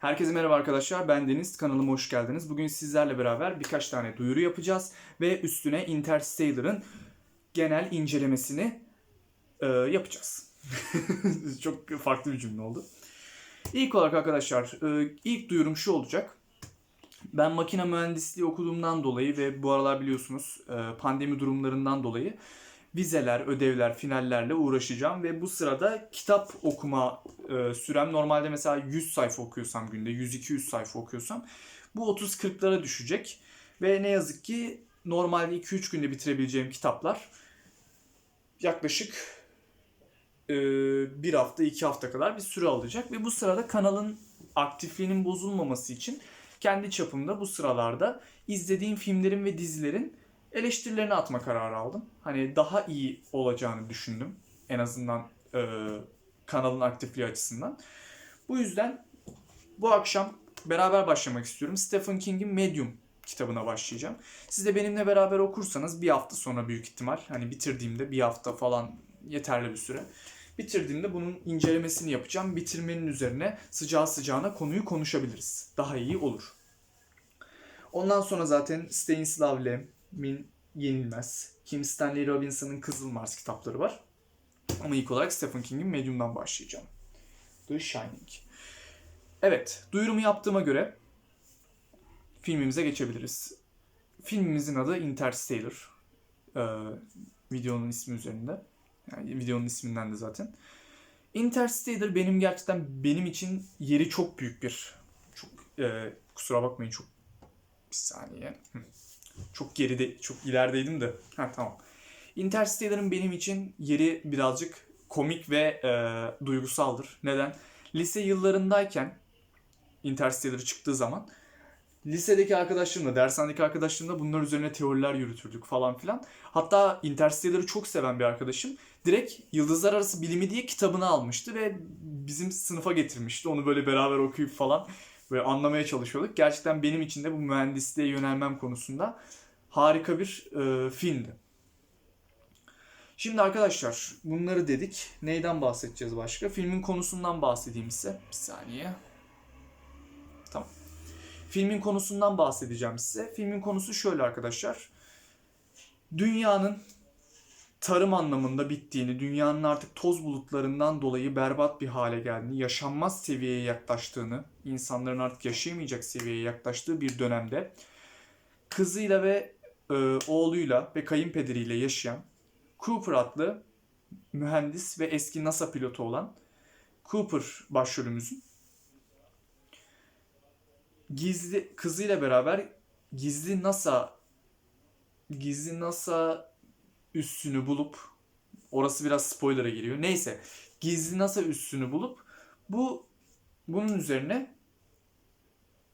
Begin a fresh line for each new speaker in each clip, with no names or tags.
Herkese merhaba arkadaşlar. Ben Deniz. Kanalıma hoş geldiniz. Bugün sizlerle beraber birkaç tane duyuru yapacağız ve üstüne Interstellar'ın genel incelemesini e, yapacağız. Çok farklı bir cümle oldu. İlk olarak arkadaşlar, e, ilk duyurum şu olacak. Ben makine mühendisliği okuduğumdan dolayı ve bu aralar biliyorsunuz e, pandemi durumlarından dolayı vizeler, ödevler, finallerle uğraşacağım ve bu sırada kitap okuma e, sürem normalde mesela 100 sayfa okuyorsam günde 100-200 sayfa okuyorsam bu 30-40'lara düşecek ve ne yazık ki normalde 2-3 günde bitirebileceğim kitaplar yaklaşık e, bir hafta, iki hafta kadar bir süre alacak ve bu sırada kanalın aktifliğinin bozulmaması için kendi çapımda bu sıralarda izlediğim filmlerin ve dizilerin eleştirilerini atma kararı aldım. Hani daha iyi olacağını düşündüm. En azından e, kanalın aktifliği açısından. Bu yüzden bu akşam beraber başlamak istiyorum. Stephen King'in Medium kitabına başlayacağım. Siz de benimle beraber okursanız bir hafta sonra büyük ihtimal hani bitirdiğimde bir hafta falan yeterli bir süre. Bitirdiğimde bunun incelemesini yapacağım. Bitirmenin üzerine sıcağı sıcağına konuyu konuşabiliriz. Daha iyi olur. Ondan sonra zaten Stanislav Lem'in Yenilmez, Kim Stanley Robinson'ın Kızıl Mars kitapları var. Ama ilk olarak Stephen King'in Medium'dan başlayacağım. The Shining. Evet, duyurumu yaptığıma göre filmimize geçebiliriz. Filmimizin adı Interstellar. Ee, videonun ismi üzerinde. Yani videonun isminden de zaten. Interstellar benim gerçekten benim için yeri çok büyük bir çok e, kusura bakmayın çok bir saniye. Çok geride, çok ilerideydim de. Ha tamam. Interstellar'ın benim için yeri birazcık komik ve e, duygusaldır. Neden? Lise yıllarındayken Interstellar çıktığı zaman lisedeki arkadaşlarımla, dershanedeki arkadaşlarımla bunlar üzerine teoriler yürütürdük falan filan. Hatta Interstellar'ı çok seven bir arkadaşım direkt Yıldızlar Arası Bilimi diye kitabını almıştı ve bizim sınıfa getirmişti. Onu böyle beraber okuyup falan böyle anlamaya çalışıyorduk. Gerçekten benim için de bu mühendisliğe yönelmem konusunda harika bir e, filmdi. Şimdi arkadaşlar bunları dedik. Neyden bahsedeceğiz başka? Filmin konusundan bahsedeyim size. Bir saniye. Tamam. Filmin konusundan bahsedeceğim size. Filmin konusu şöyle arkadaşlar. Dünyanın tarım anlamında bittiğini, dünyanın artık toz bulutlarından dolayı berbat bir hale geldiğini, yaşanmaz seviyeye yaklaştığını, insanların artık yaşayamayacak seviyeye yaklaştığı bir dönemde kızıyla ve e, oğluyla ve kayınpederiyle yaşayan Cooper adlı mühendis ve eski NASA pilotu olan Cooper başrolümüzün gizli kızıyla beraber gizli NASA gizli NASA üssünü bulup orası biraz spoiler'a giriyor. Neyse gizli NASA üssünü bulup bu bunun üzerine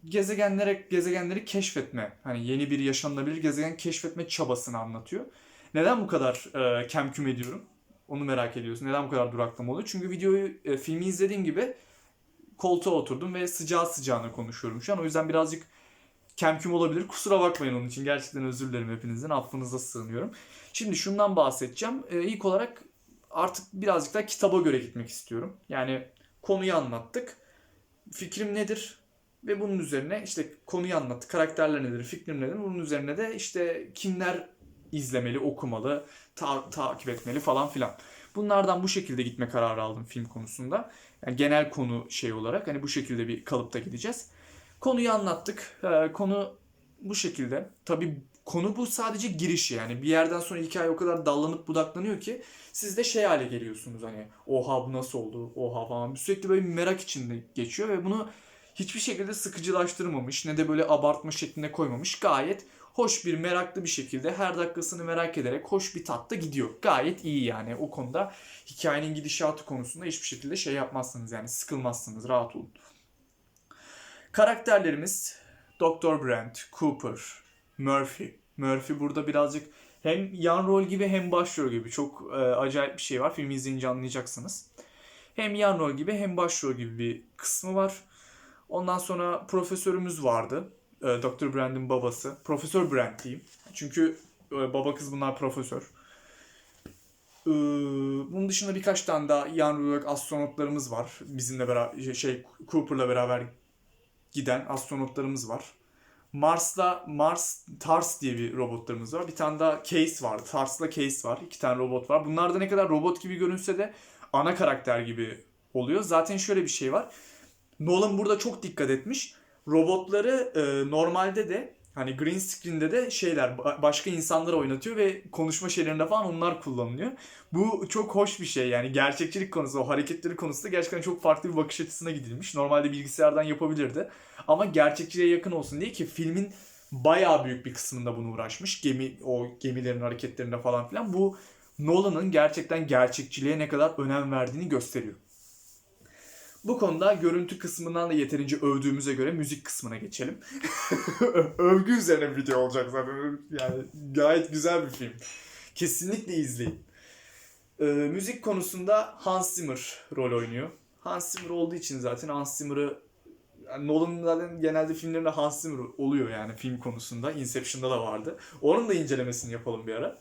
gezegenlere gezegenleri keşfetme hani yeni bir yaşanılabilir gezegen keşfetme çabasını anlatıyor. Neden bu kadar e, kemküm ediyorum? Onu merak ediyorsun. Neden bu kadar duraklama oluyor? Çünkü videoyu, e, filmi izlediğim gibi koltuğa oturdum ve sıcağı sıcağına konuşuyorum şu an. O yüzden birazcık kemküm olabilir. Kusura bakmayın onun için. Gerçekten özür dilerim hepinizden. Affınıza sığınıyorum. Şimdi şundan bahsedeceğim. E, ilk olarak artık birazcık daha kitaba göre gitmek istiyorum. Yani konuyu anlattık. Fikrim nedir? Ve bunun üzerine işte konuyu anlattık. Karakterler nedir? Fikrim nedir? Bunun üzerine de işte kimler izlemeli, okumalı, ta- takip etmeli falan filan. Bunlardan bu şekilde gitme kararı aldım film konusunda. Yani genel konu şey olarak hani bu şekilde bir kalıpta gideceğiz. Konuyu anlattık. Ee, konu bu şekilde. Tabii konu bu sadece girişi yani. Bir yerden sonra hikaye o kadar dallanıp budaklanıyor ki siz de şey hale geliyorsunuz hani oha bu nasıl oldu oha falan. Sürekli böyle bir merak içinde geçiyor ve bunu hiçbir şekilde sıkıcılaştırmamış ne de böyle abartma şeklinde koymamış. Gayet hoş bir meraklı bir şekilde her dakikasını merak ederek hoş bir tatta gidiyor. Gayet iyi yani o konuda hikayenin gidişatı konusunda hiçbir şekilde şey yapmazsınız yani sıkılmazsınız rahat olun. Karakterlerimiz Dr. Brent, Cooper, Murphy. Murphy burada birazcık hem yan rol gibi hem başrol gibi çok e, acayip bir şey var. Filmi izleyince anlayacaksınız. Hem yan rol gibi hem başrol gibi bir kısmı var. Ondan sonra profesörümüz vardı. E, Dr. Brand'in babası. Profesör Brand diyeyim. Çünkü e, baba kız bunlar profesör. E, bunun dışında birkaç tane daha yan rol astronotlarımız var. Bizimle beraber şey Cooper'la beraber giden astronotlarımız var. Mars'la Mars Tars diye bir robotlarımız var. Bir tane daha Case var. Tars'la Case var. İki tane robot var. Bunlar da ne kadar robot gibi görünse de ana karakter gibi oluyor. Zaten şöyle bir şey var. Nolan burada çok dikkat etmiş. Robotları e, normalde de hani green screen'de de şeyler ba- başka insanları oynatıyor ve konuşma şeylerinde falan onlar kullanılıyor. Bu çok hoş bir şey yani gerçekçilik konusu, o hareketleri konusunda gerçekten çok farklı bir bakış açısına gidilmiş. Normalde bilgisayardan yapabilirdi. Ama gerçekçiliğe yakın olsun diye ki filmin bayağı büyük bir kısmında bunu uğraşmış. Gemi o gemilerin hareketlerinde falan filan. Bu Nolan'ın gerçekten gerçekçiliğe ne kadar önem verdiğini gösteriyor. Bu konuda görüntü kısmından da yeterince övdüğümüze göre müzik kısmına geçelim. Övgü üzerine bir video olacak zaten. Yani gayet güzel bir film. Kesinlikle izleyin. Ee, müzik konusunda Hans Zimmer rol oynuyor. Hans Zimmer olduğu için zaten Hans Zimmer'ı yani Nolan'ın zaten genelde filmlerinde Hans Zimmer oluyor yani film konusunda. Inception'da da vardı. Onun da incelemesini yapalım bir ara.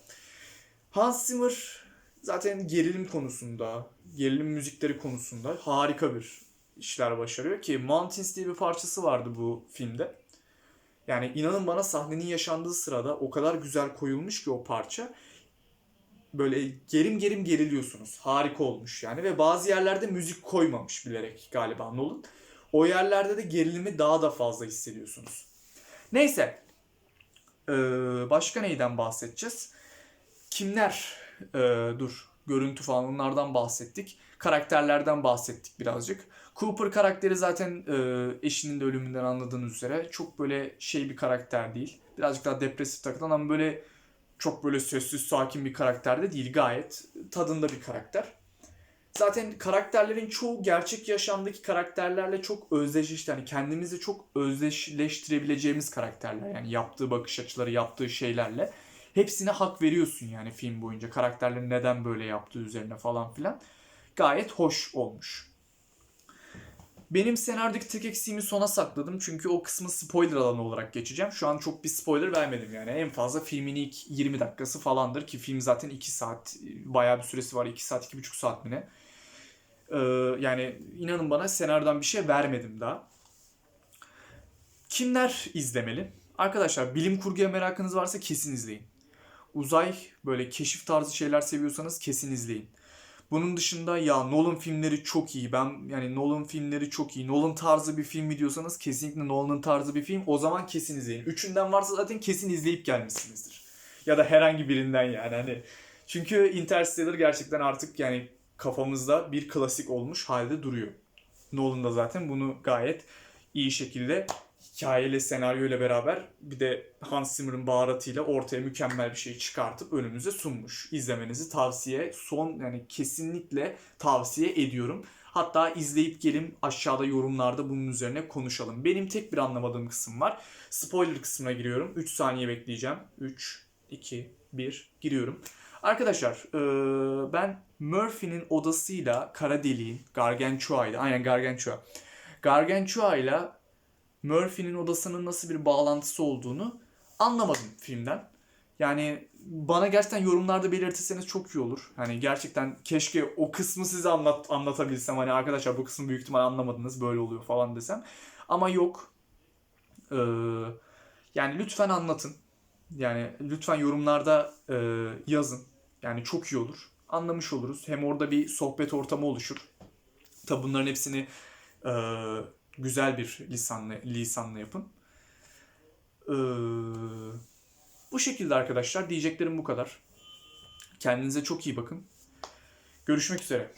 Hans Zimmer zaten gerilim konusunda, gerilim müzikleri konusunda harika bir işler başarıyor ki Mountains diye bir parçası vardı bu filmde. Yani inanın bana sahnenin yaşandığı sırada o kadar güzel koyulmuş ki o parça. Böyle gerim gerim geriliyorsunuz. Harika olmuş yani ve bazı yerlerde müzik koymamış bilerek galiba Nolan. O yerlerde de gerilimi daha da fazla hissediyorsunuz. Neyse. Ee, başka neyden bahsedeceğiz? Kimler? Ee, dur. Görüntü falan onlardan bahsettik. Karakterlerden bahsettik birazcık. Cooper karakteri zaten e, eşinin de ölümünden anladığınız üzere çok böyle şey bir karakter değil. Birazcık daha depresif takılan ama böyle çok böyle sessiz sakin bir karakter de değil. Gayet tadında bir karakter. Zaten karakterlerin çoğu gerçek yaşamdaki karakterlerle çok özdeşleşti. Yani kendimizi çok özdeşleştirebileceğimiz karakterler. Yani yaptığı bakış açıları, yaptığı şeylerle. Hepsine hak veriyorsun yani film boyunca. Karakterlerin neden böyle yaptığı üzerine falan filan. Gayet hoş olmuş. Benim senaryodaki tek eksiğimi sona sakladım. Çünkü o kısmı spoiler alanı olarak geçeceğim. Şu an çok bir spoiler vermedim yani. En fazla filmin ilk 20 dakikası falandır ki film zaten 2 saat. Bayağı bir süresi var. 2 saat, 2,5 saat mi ne? Ee, yani inanın bana senaryodan bir şey vermedim daha. Kimler izlemeli? Arkadaşlar bilim kurguya merakınız varsa kesin izleyin. Uzay böyle keşif tarzı şeyler seviyorsanız kesin izleyin. Bunun dışında ya Nolan filmleri çok iyi. Ben yani Nolan filmleri çok iyi. Nolan tarzı bir film mi diyorsanız kesinlikle Nolan'ın tarzı bir film. O zaman kesin izleyin. Üçünden varsa zaten kesin izleyip gelmişsinizdir. Ya da herhangi birinden yani hani. Çünkü Interstellar gerçekten artık yani kafamızda bir klasik olmuş halde duruyor. Nolan da zaten bunu gayet iyi şekilde hikayeyle, senaryoyla beraber bir de Hans Zimmer'ın baharatıyla ortaya mükemmel bir şey çıkartıp önümüze sunmuş. İzlemenizi tavsiye, son yani kesinlikle tavsiye ediyorum. Hatta izleyip gelin aşağıda yorumlarda bunun üzerine konuşalım. Benim tek bir anlamadığım kısım var. Spoiler kısmına giriyorum. 3 saniye bekleyeceğim. 3, 2, 1 giriyorum. Arkadaşlar eee, ben Murphy'nin odasıyla kara deliğin Gargantua ile aynen Gargantua. Gargantua ile Murphy'nin odasının nasıl bir bağlantısı olduğunu anlamadım filmden. Yani bana gerçekten yorumlarda belirtirseniz çok iyi olur. Hani gerçekten keşke o kısmı size anlat anlatabilsem. Hani arkadaşlar bu kısmı büyük ihtimal anlamadınız böyle oluyor falan desem. Ama yok. Ee, yani lütfen anlatın. Yani lütfen yorumlarda e, yazın. Yani çok iyi olur. Anlamış oluruz. Hem orada bir sohbet ortamı oluşur. Tabi bunların hepsini e, güzel bir lisanla, lisanla yapın. Ee, bu şekilde arkadaşlar diyeceklerim bu kadar. Kendinize çok iyi bakın. Görüşmek üzere.